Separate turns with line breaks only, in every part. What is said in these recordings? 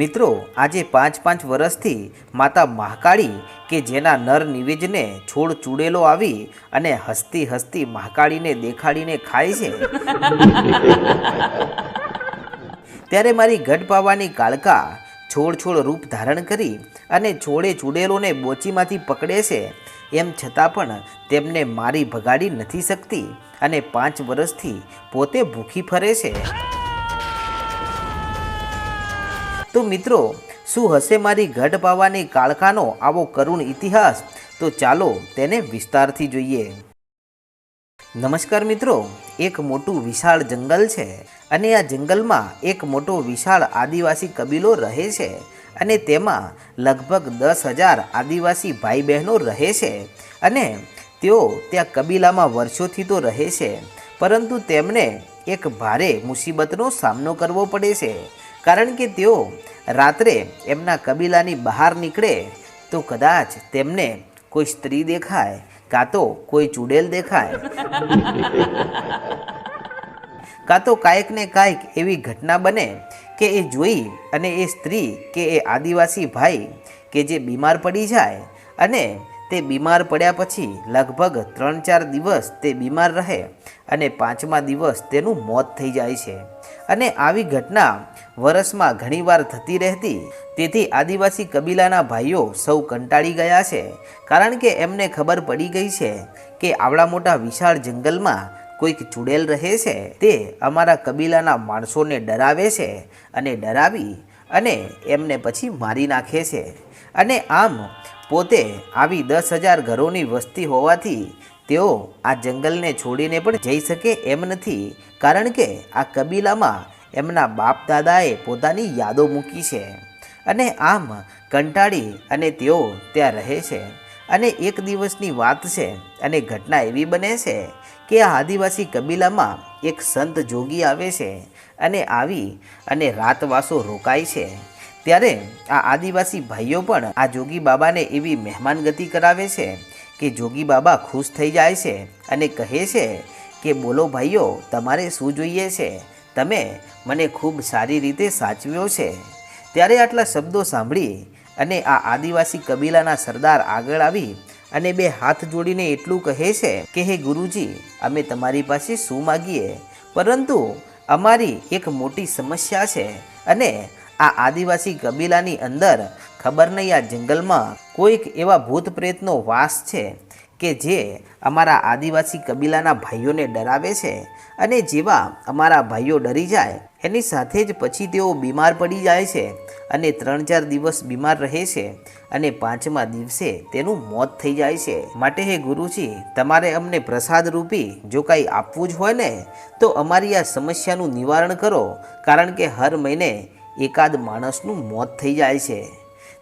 મિત્રો, આજે પાંચ પાંચ વર્ષથી માતા મહાકાળી કે જેના નર નિવેજને છોડ ચૂડેલો આવી અને હસતી હસતી મહાકાળીને દેખાડીને ખાય છે. ત્યારે મારી ગઢ પાવાની કાળકા છોડ છોડ રૂપ ધારણ કરી અને છોડે ચૂડેલોને બોચીમાંથી પકડે છે. એમ છતાં પણ તેમને મારી ભગાડી નથી શકતી અને પાંચ વર્ષથી પોતે ભૂખી ફરે છે. તો મિત્રો, શું હશે મારી ગઢ પાવાની કાળખાનો? આવો કરુણ ઇતિહાસ. તો ચાલો તેને વિસ્તારથી જોઈએ. નમસ્કાર મિત્રો, એક મોટું વિશાળ જંગલ છે અને આ જંગલમાં એક મોટો વિશાળ આદિવાસી કબીલો રહે છે અને તેમાં લગભગ દસ હજાર આદિવાસી ભાઈ બહેનો રહે છે અને તેઓ ત્યાં કબીલામાં વર્ષોથી તો રહે છે, પરંતુ તેમને એક ભારે મુસીબતનો સામનો કરવો પડે છે. કારણ કે તેઓ રાત્રે એમના કબીલાની બહાર નીકળે તો કદાચ તેમને કોઈ સ્ત્રી દેખાય કાં તો કોઈ ચૂડેલ દેખાય. કાં તો કાંઈક ને કાંઈક એવી ઘટના બને કે એ જોઈ અને એ સ્ત્રી કે એ આદિવાસી ભાઈ કે જે બીમાર પડી જાય અને તે બીમાર પડ્યા પછી લગભગ ત્રણ ચાર દિવસ તે બીમાર રહે અને પાંચમા દિવસ તેનું મોત થઈ જાય છે. અને આવી ઘટના વર્ષમાં ઘણીવાર થતી રહેતી. તેથી આદિવાસી કબીલાના ભાઈઓ સૌ કંટાળી ગયા છે. કારણ કે એમને ખબર પડી ગઈ છે કે આવડા મોટા વિશાળ જંગલમાં કોઈક ચૂડેલ રહે છે. તે અમારા કબીલાના માણસોને ડરાવે છે અને ડરાવી અને એમને પછી મારી નાખે છે. અને આમ પોતે આવી દસ હજાર ઘરોની વસ્તી હોવાથી તેઓ આ જંગલને છોડીને પણ જઈ શકે એમ નથી. કારણ કે આ કબીલામાં એમના બાપ દાદાએ પોતાની યાદો મૂકી છે અને આમ કંટાળી અને તેઓ ત્યાં રહે છે. અને એક દિવસની વાત છે અને ઘટના એવી બને છે કે આ આદિવાસી કબીલામાં એક સંત જોગી આવે છે અને આવી અને રાતવાસો રોકાય છે. ત્યારે આ આદિવાસી ભાઈઓ પણ આ જોગી બાબાને એવી મહેમાનગતિ કરાવે છે કે જોગી બાબા ખુશ થઈ જાય છે અને કહે છે કે, બોલો ભાઈઓ, તમારે શું જોઈએ છે? તમે મને ખૂબ સારી રીતે સાચવ્યો છે. ત્યારે આટલા શબ્દો સાંભળી અને આ આદિવાસી કબીલાના સરદાર આગળ આવી અને બે હાથ જોડીને એટલું કહે છે કે, હે ગુરુજી, અમે તમારી પાસે શું માગીએ? પરંતુ અમારી એક મોટી સમસ્યા છે અને આ આદિવાસી કબીલાની અંદર ખબર નહીં આ જંગલમાં કોઈક એવા ભૂત પ્રેતનો વાસ છે કે જે અમારા આદિવાસી કબીલાના ભાઈઓને ડરાવે છે અને જેવા અમારા ભાઈઓ ડરી જાય, એની સાથે જ પછી તેઓ બીમાર પડી જાય છે અને ત્રણ ચાર દિવસ બીમાર રહે છે અને પાંચમા દિવસે તેનું મોત થઈ જાય છે. માટે હે ગુરુજી, તમારે અમને પ્રસાદ રૂપી જો કાંઈ આપવું જ હોય ને, તો અમારી આ સમસ્યાનું નિવારણ કરો, કારણ કે હર મહિને એકાદ માણસનું મોત થઈ જાય છે.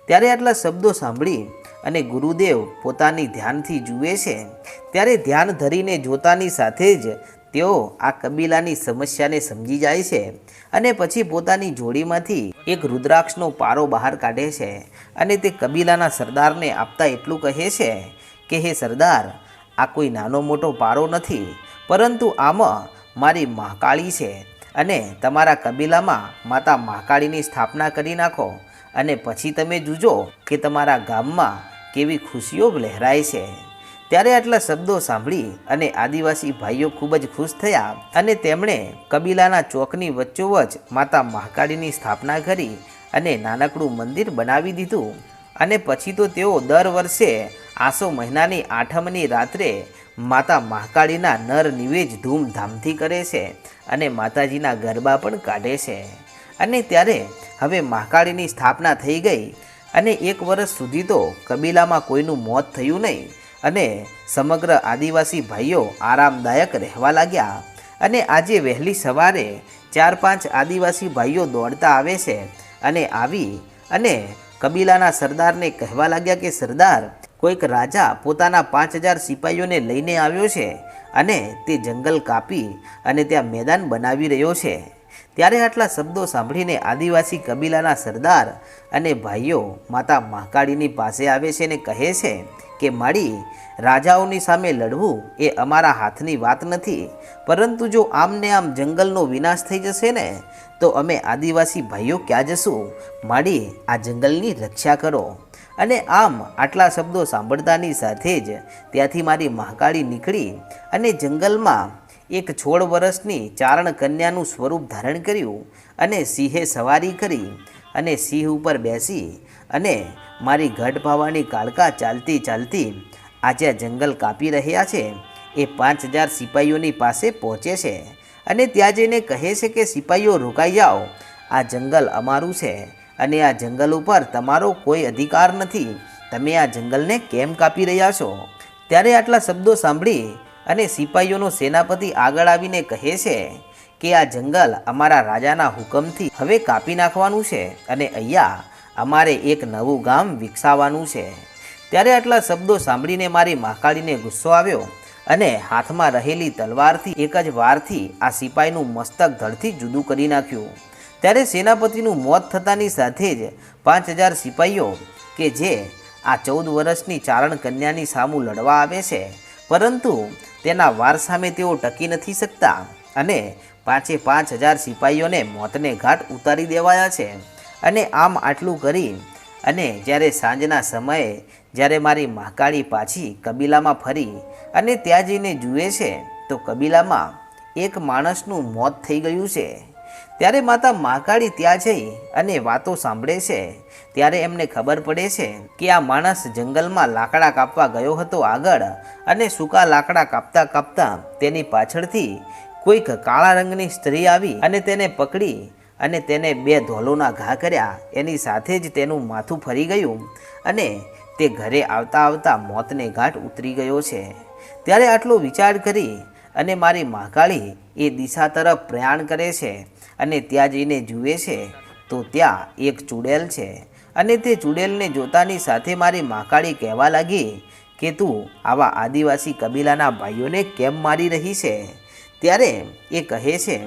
ત્યારે આટલા શબ્દો સાંભળી અને ગુરુદેવ પોતાની ધ્યાનથી જુએ છે, ત્યારે ધ્યાન ધરીને જોતાની સાથે જ તેઓ આ કબીલાની સમસ્યાને સમજી જાય છે અને પછી પોતાની જોડીમાંથી એક રુદ્રાક્ષનો પારો બહાર કાઢે છે અને તે કબીલાના સરદારને આપતા એટલું કહે છે કે, હે સરદાર, આ કોઈ નાનો મોટો પારો નથી, પરંતુ આમાં મારી મહાકાળી છે. અને તમારા કબીલામાં માતા મહાકાળીની સ્થાપના કરી નાખો અને પછી તમે જુજો કે તમારા ગામમાં કેવી ખુશીઓ લહેરાય છે. ત્યારે આટલા શબ્દો સાંભળી અને આદિવાસી ભાઈઓ ખૂબ જ ખુશ થયા અને તેમણે કબીલાના ચોકની વચ્ચોવચ માતા મહાકાળીની સ્થાપના કરી અને નાનકડું મંદિર બનાવી દીધું. અને પછી તો તેઓ દર વર્ષે આસો મહિનાની આઠમની રાત્રે માતા મહાકાળીના નર નિવેજ ધૂમધામથી કરે છે અને માતાજીના ગરબા પણ કાઢે છે. અને ત્યારે હવે મહાકાળીની સ્થાપના થઈ ગઈ અને એક વર્ષ સુધી તો કબીલામાં કોઈનું મોત થયું નહીં અને સમગ્ર આદિવાસી ભાઈઓ આરામદાયક રહેવા લાગ્યા. અને આજે વહેલી સવારે ચાર પાંચ આદિવાસી ભાઈઓ દોડતા આવે છે અને આવી અને કબીલાના સરદારને કહેવા લાગ્યા કે, સરદાર કોઈક રાજા પોતાના પાંચ હજાર સિપાહીઓને લઈને આવ્યો છે અને તે જંગલ કાપી અને ત્યાં મેદાન બનાવી રહ્યો છે. ત્યારે આટલા શબ્દો સાંભળીને આદિવાસી કબીલાના સરદાર અને ભાઈઓ માતા મહાકાળીની પાસે આવે છે અને કહે છે કે, માળી, રાજાઓની સામે લડવું એ અમારા હાથની વાત નથી. પરંતુ જો આમને આમ જંગલનો વિનાશ થઈ જશે ને, તો અમે આદિવાસી ભાઈઓ ક્યાં જશું? માળી, આ જંગલની રક્ષા કરો. અને આમ આટલા શબ્દો સાંભળતાની સાથે જ ત્યાંથી મારી મહાકાળી નીકળી અને જંગલમાં એક છોડ વર્ષની ચારણ કન્યાનું સ્વરૂપ ધારણ કર્યું અને સિંહે સવારી કરી અને સિંહ ઉપર બેસી અને મારી ગઢ ભાવાની કાળકા ચાલતી ચાલતી આજે જંગલ કાપી રહ્યા છે. એ પાંચ હજાર સિપાહીઓની પાસે પહોંચે છે અને ત્યાં જઈને કહે છે કે સિપાહીઓ રોકાઈ જાઓ. આ જંગલ અમારું છે. અને આ જંગલ ઉપર તમારો કોઈ અધિકાર નથી. તમે આ જંગલને કેમ કાપી રહ્યા છો? ત્યારે આટલા શબ્દો સાંભળી અને સિપાહીઓનો સેનાપતિ આગળ આવીને કહે છે કે આ જંગલ અમારા રાજાના હુકમથી હવે કાપી નાખવાનું છે અને અહીંયા અમારે એક નવું ગામ વિકસાવવાનું છે. ત્યારે આટલા શબ્દો સાંભળીને મારી મહાકાળીને ગુસ્સો આવ્યો અને હાથમાં રહેલી તલવારથી એક જ વારથી આ સિપાહીનું મસ્તક ધડથી જુદું કરી નાખ્યું. ત્યારે સેનાપતિનું મોત થતાની સાથે જ પાંચ હજાર સિપાહીઓ કે જે આ ચૌદ વર્ષની ચારણ કન્યાની સામું લડવા આવે છે, પરંતુ તેના વાર સામે તેઓ ટકી નથી શકતા અને પાંચે પાંચ હજાર સિપાહીઓને મોતને ઘાટ ઉતારી દેવાયા છે. અને આમ આટલું કરી અને જ્યારે સાંજના સમયે જ્યારે મારી મહાકાળી પાછી કબીલામાં ફરી અને ત્યાં જઈને જુએ છે, તો કબીલામાં એક માણસનું મોત થઈ ગયું છે. ત્યારે માતા મહાકાળી ત્યાં જઈ અને વાતો સાંભળે છે. ત્યારે એમને ખબર પડે છે કે આ માણસ જંગલમાં લાકડા કાપવા ગયો હતો આગળ અને સૂકા લાકડા કાપતા કાપતા તેની પાછળથી કોઈક કાળા રંગની સ્ત્રી આવી અને તેને પકડી અને તેને બે ધોલોના ઘા કર્યા. એની સાથે જ તેનું માથું ફરી ગયું અને તે ઘરે આવતા આવતા મોતને ઘાટ ઉતરી ગયો છે. ત્યારે આટલો વિચાર કરી અને મારી મહાકાળી એ દિશા તરફ પ્રયાણ કરે છે. અને ત્યાં જઈને જુએ છે, તો ત્યાં એક ચૂડેલ છે. અને તે ચૂડેલને જોતાની સાથે મારી મહાકાળી કહેવા લાગી કે, તું આવા આદિવાસી કબીલાના ભાઈઓને કેમ મારી રહી છે? ત્યારે એ કહે છે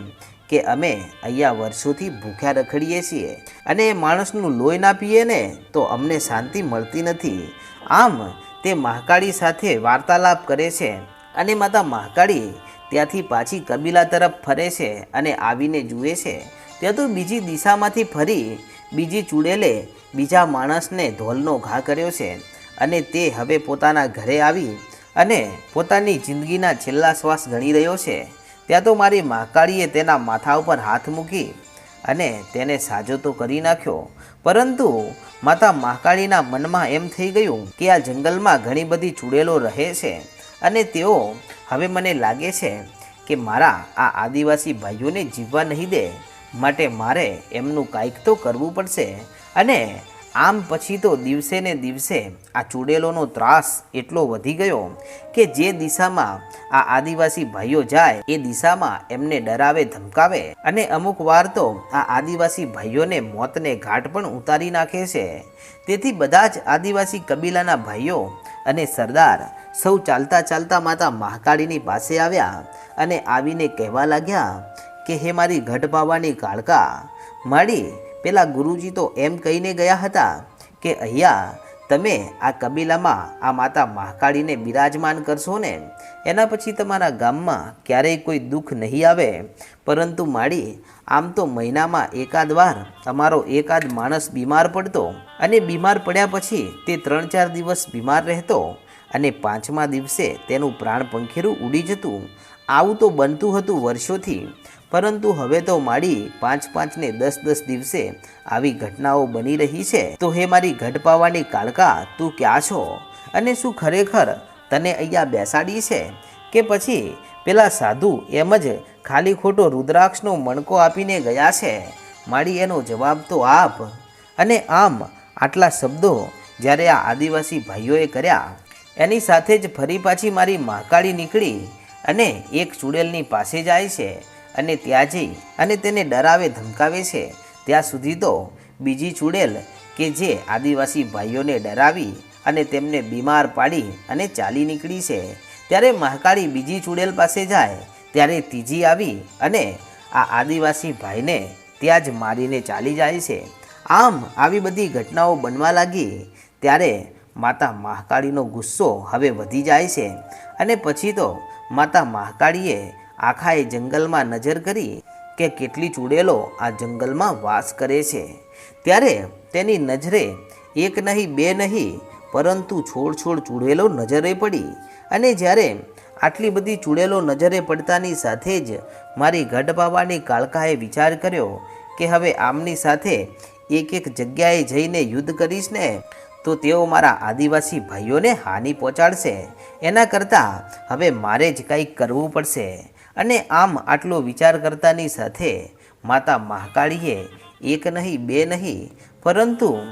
કે, અમે અહીંયા વર્ષોથી ભૂખ્યા રખડીએ છીએ અને એ માણસનું લોહી ના પીએ ને, તો અમને શાંતિ મળતી નથી. આમ તે મહાકાળી સાથે વાર્તાલાપ કરે છે. અને માતા મહાકાળી ત્યાંથી પાછી કબીલા તરફ ફરે છે અને આવીને જુએ છે. ત્યાં તો બીજી દિશામાંથી ફરી, બીજી ચૂડેલે બીજા માણસને ધોલનો ઘા કર્યો છે અને તે હવે પોતાના ઘરે આવી અને પોતાની જિંદગીના છેલ્લા શ્વાસ ગણી રહ્યો છે. ત્યાં તો મારી મહાકાળીએ તેના માથા ઉપર હાથ મૂકી અને તેને સાજો તો કરી નાખ્યો. પરંતુ માતા મહાકાળીના મનમાં એમ થઈ ગયું કે આ જંગલમાં ઘણી બધી ચૂડેલો રહે છે. અને તેઓ હવે મને લાગે છે કે મારા આ આદિવાસી ભાઈઓને જીવવા નહીં દે, માટે મારે એમનું કાંઈક તો કરવું પડશે અને આમ પછી તો દિવસે ને દિવસે આ ચૂડેલોનો ત્રાસ એટલો વધી ગયો કે જે દિશામાં આ આદિવાસી ભાઈઓ જાય, એ દિશામાં એમને ડરાવે, ધમકાવે. અને અમુક વાર તો આ આદિવાસી ભાઈઓને મોતને ઘાટ પણ ઉતારી નાખે છે. તેથી બધા જ આદિવાસી કબીલાના ભાઈઓ અને સરદાર સૌ ચાલતા ચાલતા માતા મહાકાળીની પાસે આવ્યા અને આવીને કહેવા લાગ્યા કે, હે મારી ગઢ બાવાની કાળકા માડી પેલા ગુરુજી તો એમ કહીને ગયા હતા કે, અહીંયા, તમે આ કબીલામાં આ માતા મહાકાળીને બિરાજમાન કરશો ને, એના પછી તમારા ગામમાં ક્યારેય કોઈ દુઃખ નહીં આવે. પરંતુ માડી આમ તો મહિનામાં એકાદ વાર તમારો એકાદ માણસ બીમાર પડતો અને બીમાર પડ્યા પછી તે ત્રણ ચાર દિવસ બીમાર રહેતો અને પાંચમા દિવસે તેનું પ્રાણ પંખેરું ઉડી જતું. આવું તો બનતું હતું વર્ષોથી. પરંતુ હવે તો માડી પાંચ પાંચને દસ દસ દિવસે આવી ઘટનાઓ બની રહી છે. તો હે મારી ઘટ પાવાની કાળકા, તું ક્યાં છો? અને શું ખરેખર તને અહીંયા બેસાડી છે? કે પછી પેલા સાધુ એમ જ ખાલી ખોટો રુદ્રાક્ષનો મણકો આપીને ગયા છે? માડી એનો જવાબ તો આપ. અને આમ આટલા શબ્દો જ્યારે આ આદિવાસી ભાઈઓએ કર્યા, એની સાથે જ ફરી પાછી મારી મહાકાળી નીકળી અને એક ચુડેલની પાસે જાય છે. અને ત્યાં જઈ અને તેને ડરાવે ધમકાવે છે. ત્યાં સુધી તો બીજી ચૂડેલ કે જે આદિવાસી ભાઈઓને ડરાવી અને તેમને બીમાર પાડી અને ચાલી નીકળી છે. ત્યારે મહાકાળી બીજી ચૂડેલ પાસે જાય, ત્યારે ત્રીજી આવી અને આ આદિવાસી ભાઈને ત્યાં જ મારીને ચાલી જાય છે. આમ આવી બધી ઘટનાઓ બનવા લાગી, ત્યારે માતા મહાકાળીનો ગુસ્સો હવે વધી જાય છે. અને પછી તો માતા મહાકાળીએ આખા એ જંગલમાં નજર કરી કે કેટલી ચૂડેલો આ જંગલમાં વાસ કરે છે. ત્યારે તેની નજરે એક નહીં, બે નહીં, પરંતુ છોડ છોડ ચૂડેલો નજરે પડી અને જ્યારે આટલી બધી ચૂડેલો નજરે પડતાની સાથે જ મારી ગઢ બાબાની કાળકાએ વિચાર કર્યો કે હવે આમની સાથે એક એક જગ્યાએ જઈને યુદ્ધ કરીશ ને, તો તેઓ મારા આદિવાસી ભાઈઓને હાનિ પહોંચાડશે. એના કરતાં હવે મારે જ કંઈક કરવું પડશે. અને આમ આટલો વિચાર કરતાની સાથે માતા મહાકાળીએ એક નહીં, બે નહીં, પરંતુ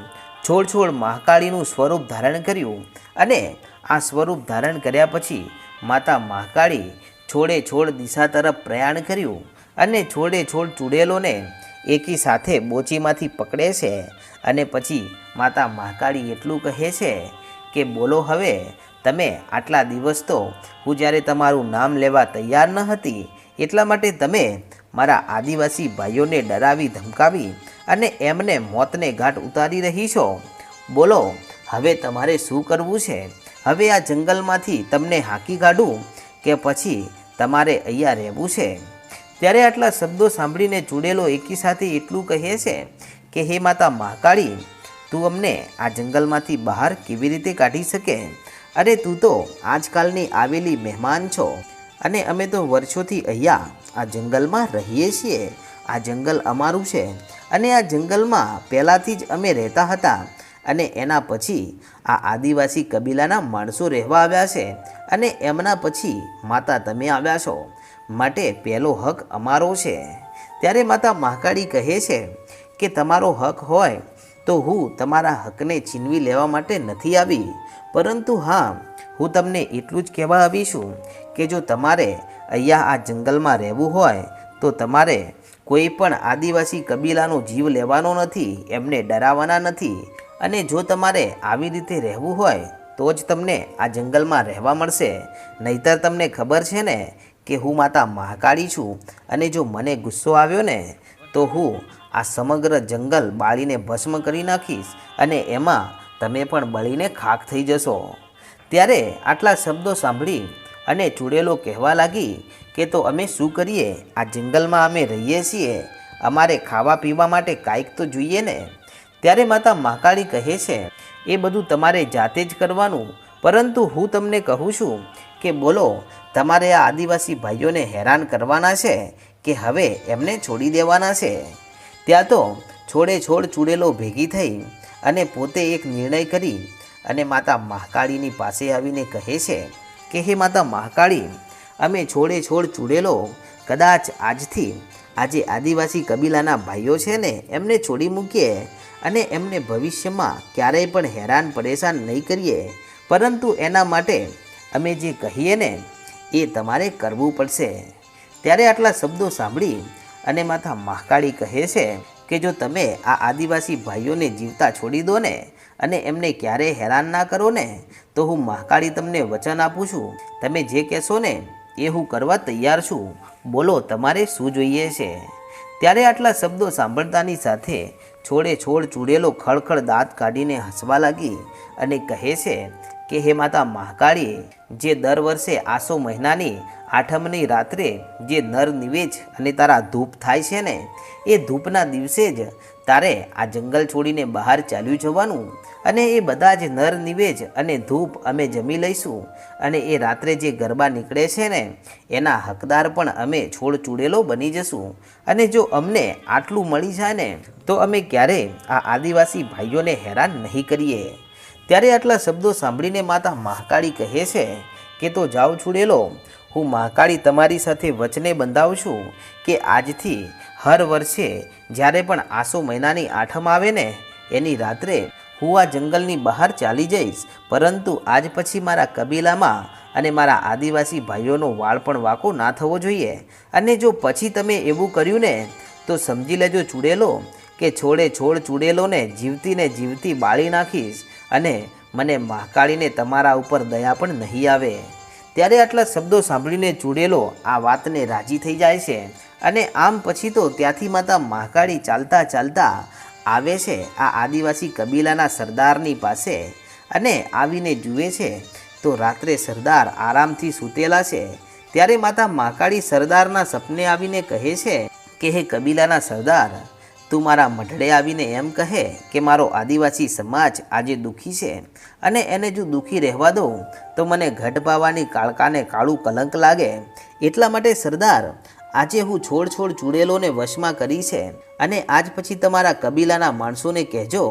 છોડ છોડ મહાકાળીનું સ્વરૂપ ધારણ કર્યું અને આ સ્વરૂપ ધારણ કર્યા પછી માતા મહાકાળી છોડે છોડ દિશા તરફ પ્રયાણ કર્યું અને છોડે છોડ ચૂડેલોને એકી સાથે બોચીમાંથી પકડે છે અને પછી માતા મહાકાળી એટલું કહે છે કે બોલો હવે તમે આટલા દિવસ તો હું જ્યારે તમારું નામ લેવા તૈયાર ન હતી, એટલા માટે તમે મારા આદિવાસી ભાઈઓને ડરાવી ધમકાવી અને એમને મોતને ઘાટ ઉતારી રહી છો. બોલો, હવે તમારે શું કરવું છે? હવે આ જંગલમાંથી તમને હાંકી કાઢું કે પછી તમારે અહીંયા રહેવું છે? ત્યારે આટલા શબ્દો સાંભળીને ચૂડેલો એકી સાથે એટલું કહે છે કે, હે માતા મહાકાળી, તું અમને આ જંગલમાંથી બહાર કેવી રીતે કાઢી શકે? અરે તું તો આજકાલની આવેલી મહેમાન છો. અને અમે તો વર્ષોથી અહીંયા આ જંગલમાં રહીએ છીએ. આ જંગલ અમારું છે. અને આ જંગલમાં પહેલાંથી જ અમે રહેતા હતા. અને એના પછી આ આદિવાસી કબીલાના માણસો રહેવા આવ્યા છે. અને એમના પછી માતા તમે આવ્યા છો. માટે પહેલો હક અમારો છે. ત્યારે માતા મહાકાળી કહે છે કે તમારો હક હોય તો હું તમારા હકને છીનવી લેવા માટે નથી આવી. પરંતુ હા, હું તમને એટલું જ કહેવા આવી છું કે જો તમારે અહીંયા આ જંગલમાં રહેવું હોય, તો તમારે કોઈ પણ આદિવાસી કબીલાનો જીવ લેવાનો નથી, એમને ડરાવવાના નથી. અને જો તમારે આવી રીતે રહેવું હોય, તો જ તમને આ જંગલમાં રહેવા મળશે. નહીતર તમને ખબર છે ને કે હું માતા મહાકાળી છું અને જો મને ગુસ્સો આવ્યો ને, તો હું આ સમગ્ર જંગલ બાળીને ભસ્મ કરી નાખીશ અને એમાં તમે પણ બળીને ખાખ થઈ જશો. ત્યારે આટલા શબ્દો સાંભળી અને ચૂડેલો કહેવા લાગી કે તો અમે શું કરીએ? આ જંગલમાં અમે રહીએ છીએ. અમારે ખાવા પીવા માટે કાંઈક તો જોઈએ ને? ત્યારે માતા મહાકાળી કહે છે, એ બધું તમારે જાતે જ કરવાનું. પરંતુ હું તમને કહું છું કે બોલો, તમારે આ આદિવાસી ભાઈઓને હેરાન કરવાના છે કે હવે એમને છોડી દેવાના છે? ત્યાં તો છોડે છોડ ચૂડેલો ભેગી થઈ અને પોતે એક નિર્ણય કરી અને માતા મહાકાળીની પાસે આવીને કહે છે કે, હે માતા મહાકાળી, અમે છોડે છોડ ચૂડેલો કદાચ આજથી આજે આદિવાસી કબીલાના ભાઈઓ છે ને, એમને છોડી મૂકીએ અને એમને ભવિષ્યમાં ક્યારેય પણ હેરાન પરેશાન નહીં કરીએ. પરંતુ એના માટે અમે જે કહીએ ને, એ તમારે કરવું પડશે. ત્યારે આટલા શબ્દો સાંભળી અને માતા મહાકાળી કહે છે કે જો તમે આ આદિવાસી ભાઈઓને જીવતા છોડી દો ને અને એમને ક્યારેય હેરાન ના કરો ને, તો હું મહાકાળી તમને વચન આપું છું. તમે જે કહેશો ને, એ હું કરવા તૈયાર છું. બોલો, તમારે શું જોઈએ છે? ત્યારે આટલા શબ્દો સાંભળતાની સાથે છોડે છોડ ચૂડેલો ખળખળ દાંત કાઢીને હસવા લાગી અને કહે છે કે હે માતા મહાકાળી, જે દર વર્ષે આસો મહિનાની આઠમની રાત્રે જે નર નિવેજ અને તારા ધૂપ થાય છે ને, એ ધૂપના દિવસે જ તારે આ જંગલ છોડીને બહાર ચાલ્યું જવાનું અને એ બધા જ નર નિવેજ અને ધૂપ અમે જમી લઈશું અને એ રાત્રે જે ગરબા નીકળે છે ને, એના હકદાર પણ અમે છોડ ચૂડેલો બની જશું અને જો અમને આટલું મળી જાય ને, તો અમે ક્યારેય આ આદિવાસી ભાઈઓને હેરાન નહીં કરીએ. ત્યારે આટલા શબ્દો સાંભળીને માતા મહાકાળી કહે છે કે તો જાઓ છોડેલો હું મહાકાળી તમારી સાથે વચને બંધાવું છું કે આજથી હર વર્ષે જ્યારે પણ આસો મહિનાની આઠમ આવે ને, એની રાત્રે હું આ જંગલની બહાર ચાલી જઈશ. પરંતુ આજ પછી મારા કબીલામાં અને મારા આદિવાસી ભાઈઓનો વાળ પણ વાકો ના થવો જોઈએ. અને જો પછી તમે એવું કર્યું ને, તો સમજી લેજો ચૂડેલો, કે છોડે છોડ ચૂડેલોને જીવતીને જીવતી બાળી નાખીશ. અને મને મહાકાળીને તમારા ઉપર દયા પણ નહીં આવે. ત્યારે આટલા શબ્દો સાંભળીને ચૂડેલો આ વાતને રાજી થઈ જાય છે અને આમ પછી તો ત્યાંથી માતા મહાકાળી ચાલતા ચાલતા આવે છે આ આદિવાસી કબીલાના સરદારની પાસે અને આવીને જુએ છે તો રાત્રે સરદાર આરામથી સૂતેલા છે. ત્યારે માતા મહાકાળી સરદારના સપને આવીને કહે છે કે, હે કબીલાના સરદાર તું મારા મઢડે આવીને એમ કહે કે મારો આદિવાસી સમાજ આજે દુઃખી છે અને એને જો દુઃખી રહેવા દઉં, તો મને ઘટ કાળકાને કાળું કલંક લાગે. એટલા માટે સરદાર, આજે હું છોડ છોડ ચૂડેલોને વશમાં કરી છે અને આજ પછી તમારા કબીલાના માણસોને કહેજો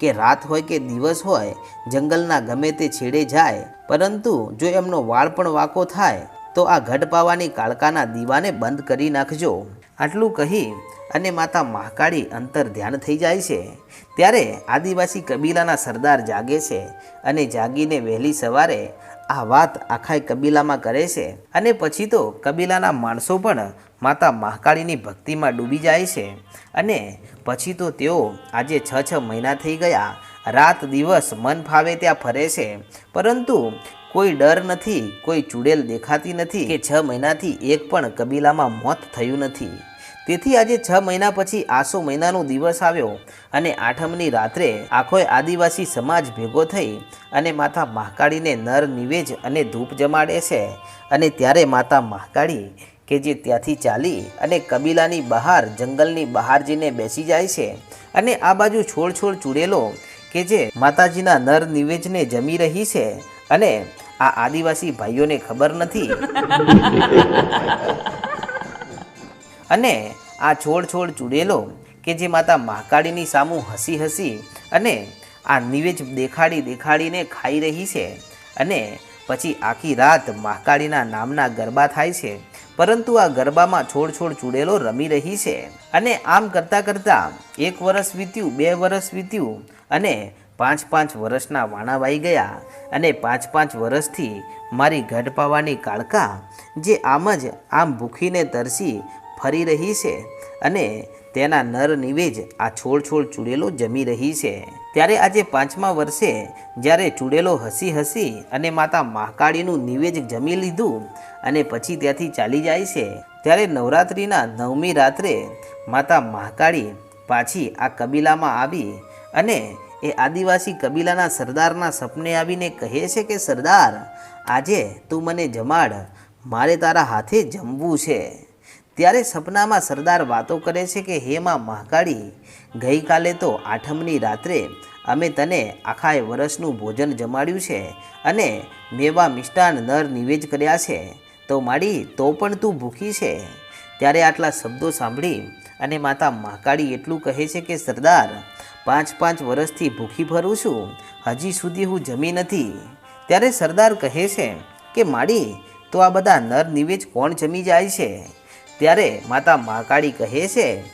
કે રાત હોય કે દિવસ હોય, જંગલના ગમે તે છેડે જાય. પરંતુ જો એમનો વાળ પણ વાંકો થાય, તો આ ઘટ પાવાની કાળકાના દીવાને બંધ કરી નાખજો. આટલું કહી અને માતા મહાકાળી અંતર ધ્યાન થઈ જાય છે. ત્યારે આદિવાસી કબીલાના સરદાર જાગે છે અને જાગીને વહેલી સવારે આ વાત આખા કબીલામાં કરે છે. અને પછી તો કબીલાના માણસો પણ માતા મહાકાળીની ભક્તિમાં ડૂબી જાય છે. અને પછી તો તેઓ આજે છ છ મહિના થઈ ગયા. રાત દિવસ મન ફાવે ત્યાં ફરે છે. પરંતુ કોઈ ડર નથી, કોઈ ચૂડેલ દેખાતી નથી કે છ મહિનાથી એક પણ કબીલામાં મોત થયું નથી. તેથી આજે છ મહિના પછી આસો મહિનાનો દિવસ આવ્યો અને આઠમની રાત્રે આખો આદિવાસી સમાજ ભેગો થઈ અને માતા મહાકાળીને નર નિવેજ અને ધૂપ જમાડે છે. અને ત્યારે માતા મહાકાળી કે જે ત્યાંથી ચાલી અને કબીલાની બહાર, જંગલની બહાર જઈને બેસી જાય છે. અને આ બાજુ છોડ છોડ ચૂડેલો કે જે માતાજીના નર નિવેજને જમી રહી છે. અને આ આદિવાસી ભાઈઓને ખબર નથી? અને આ છોડ છોડ ચૂડેલો કે જે માતા મહાકાળીની સામું હસી હસી અને આ નિવેજ દેખાડી દેખાડીને ખાઈ રહી છે અને પછી આખી રાત મહાકાળીના નામના ગરબા થાય છે. પરંતુ આ ગરબામાં છોડ છોડ ચૂડેલો રમી રહી છે. અને આમ કરતાં કરતાં એક વર્ષ વીત્યું બે વર્ષ વીત્યું અને પાંચ પાંચ વર્ષના વાણા વાઈ ગયા અને પાંચ પાંચ વર્ષથી મારી ગઢ પાવાની કાળકા, જે આમ જ આમ ભૂખીને તરસી ફરી રહી છે અને તેના નર નિવેજ આ છોડ છોડ ચૂડેલો જમી રહી છે. ત્યારે આજે પાંચમા વર્ષે જ્યારે ચૂડેલો હસી હસી અને માતા મહાકાળીનું નિવેજ જમી લીધું અને પછી ત્યાંથી ચાલી જાય છે, ત્યારે નવરાત્રિના નવમી રાત્રે માતા મહાકાળી પાછી આ કબીલામાં આવી અને એ આદિવાસી કબીલાના સરદારના સપને આવીને કહે છે કે, સરદાર, આજે તું મને જમાડ, મારે તારા હાથે જમવું છે. ત્યારે સપનામાં સરદાર વાતો કરે છે કે, હે માં મહાકાળી, ગઈકાલે તો આઠમની રાત્રે અમે તને આખા વર્ષનું ભોજન જમાડ્યું છે અને મેવા મિષ્ટાન નર નિવેજ કર્યા છે. તો માડી, તો પણ તું ભૂખી છે. ત્યારે આટલા શબ્દો સાંભળી અને માતા મહાકાળી એટલું કહે છે કે, સરદાર પાંચ પાંચ વર્ષથી ભૂખી ફરું છું. હજી સુધી હું જમી નથી. ત્યારે સરદાર કહે છે કે, માડી, તો આ બધા નર નિવેજ કોણ જમી જાય છે? ત્યારે માતા મહાકાળી કહે છે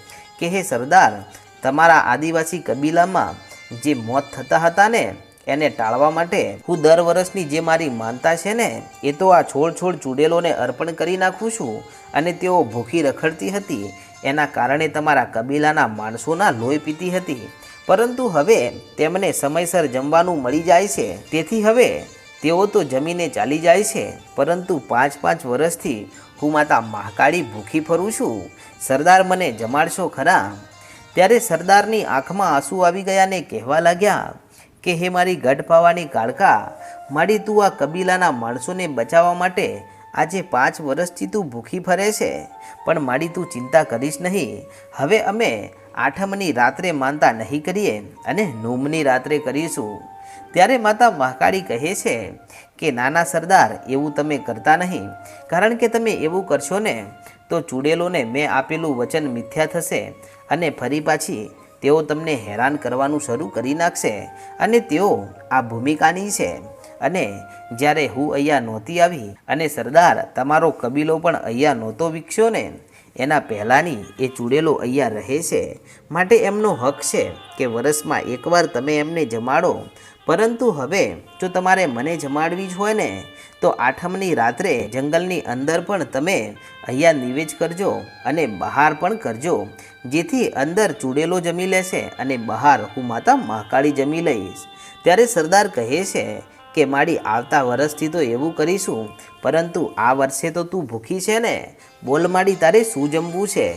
કે, હે સરદાર, તમારા આદિવાસી કબીલામાં જે મોત થતા હતા ને, એને ટાળવા માટે હું દર વર્ષની જે મારી માનતા છે ને, એ તો આ છોડ છોડ ચૂડેલોને અર્પણ કરી નાખું છું અને તેઓ ભૂખી રખડતી હતી. એના કારણે તમારા કબીલાના માણસોના લોહી પીતી હતી. પરંતુ હવે તેમને સમયસર જમવાનું મળી જાય છે. તેથી હવે તેઓ તો જમીને ચાલી જાય છે. પરંતુ પાંચ પાંચ વર્ષથી હું માતા મહાકાળી ભૂખી ફરું છું. સરદાર મને જમાડશો ખરા? ત્યારે સરદારની આંખમાં આંસુ આવી ગયાને કહેવા લાગ્યા કે, હે મારી ગઢ પાવાની કાળકા, મારી તું આ કબીલાના માણસોને બચાવવા માટે આજે પાંચ વર્ષથી તું ભૂખી ફરે છે. પણ મારી તું ચિંતા કરીશ નહીં. હવે અમે આઠમની રાત્રે માનતા નહીં કરીએ અને નોમની રાત્રે કરીશું. ત્યારે માતા મહાકાળી કહે છે કે, નાના સરદાર, એવું તમે કરતા નહીં. કારણ કે તમે એવું કરશો ને, તો ચૂડેલોને મેં આપેલું વચન મિથ્યા થશે અને ફરી પાછી તેઓ તમને હેરાન કરવાનું શરૂ કરી નાખશે અને તેઓ આ ભૂમિકાની છે. અને જ્યારે હું અહીંયા નહોતી આવી અને સરદાર, તમારો કબીલો પણ અહીંયા નહોતો વિકસ્યો ને એના પહેલાંની એ ચૂડેલો અહીંયા રહે છે. માટે એમનો હક છે કે વર્ષમાં એકવાર તમે એમને જમાડો. પરંતુ હવે જો તમારે મને જમાડવી જ હોય ને, તો આઠમની રાત્રે જંગલની અંદર પણ તમે અહીંયા નિવેજ કરજો અને બહાર પણ કરજો. જેથી અંદર ચૂડેલો જમી લેશે અને બહાર હું માતા મહાકાળી જમી લઈશ. ત્યારે સરદાર કહે છે કે માડી આવતા વર્ષથી તો એવું કરીશું, પરંતુ આ વર્ષે તો તું ભૂખી છે ને? બોલ માડી તારે શું જમવું છે?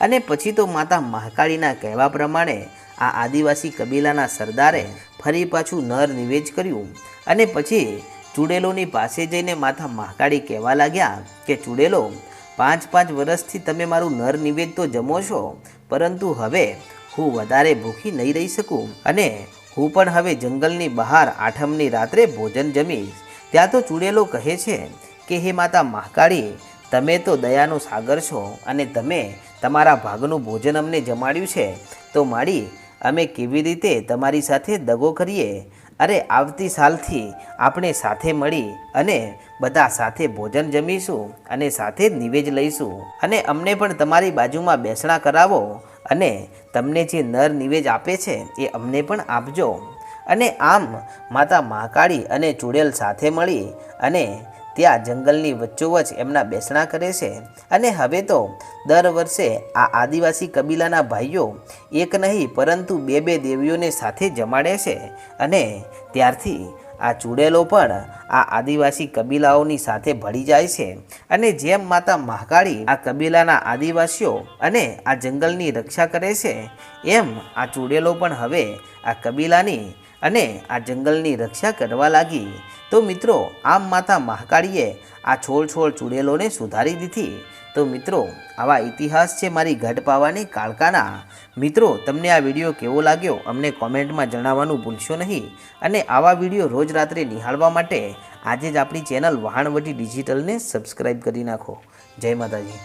અને પછી તો માતા મહાકાળીના કહેવા પ્રમાણે આ આદિવાસી કબીલાના સરદારે ફરી પાછું નર નિવેજ કર્યું. અને પછી ચૂડેલોની પાસે જઈને માતા મહાકાળી કહેવા લાગ્યા કે, ચૂડેલો, પાંચ પાંચ વર્ષથી તમે મારું નર નિવેદ તો જમો છો, પરંતુ હવે હું વધારે ભૂખી નહીં રહી શકું અને હું પણ હવે જંગલની બહાર આઠમની રાત્રે ભોજન જમીશ. ત્યાં તો ચૂડેલો કહે છે કે, હે માતા મહાકાળી તમે તો દયાનો સાગર છો અને તમે તમારા ભાગનું ભોજન અમને જમાડ્યું છે, તો માડી અમે કેવી રીતે તમારી સાથે દગો કરીએ? અરે, આવતી સાલથી આપણે સાથે મળી અને બધા સાથે ભોજન જમીશું અને સાથે નિવેજ લઈશું. અને અમને પણ તમારી બાજુમાં બેસણા કરાવો અને તમને જે નર નિવેજ આપે છે, એ અમને પણ આપજો. અને આમ માતા મહાકાળી અને ચુડેલ સાથે મળી અને ત્યાં જંગલની વચ્ચોવચ એમના બેસણા કરે છે. અને હવે તો દર વર્ષે આ આદિવાસી કબીલાના ભાઈઓ એક નહીં, પરંતુ બે બે દેવીઓને સાથે જમાડે છે. અને ત્યારથી આ ચૂડેલો પણ આ આદિવાસી કબીલાઓની સાથે ભળી જાય છે. અને જેમ માતા મહાકાળી આ કબીલાના આદિવાસીઓ અને આ જંગલની રક્ષા કરે છે, એમ આ ચૂડેલો પણ હવે આ કબીલાની અને આ જંગલની રક્ષા કરવા લાગી. તો મિત્રો, આમ માતા મહાકાળીએ આ છોડ છોડ ચૂડેલોને સુધારી દીધી. તો મિત્રો, આવા ઇતિહાસ છે મારી ગઢ પાવાની કાળકાના. મિત્રો, તમને આ વીડિયો કેવો લાગ્યો અમને કોમેન્ટમાં જણાવવાનું ભૂલશો નહીં. અને આવા વીડિયો રોજ રાત્રે નિહાળવા માટે આજે જ આપણી ચેનલ વહાણવટી ડિજિટલને સબસ્ક્રાઈબ કરી નાખો. જય માતાજી.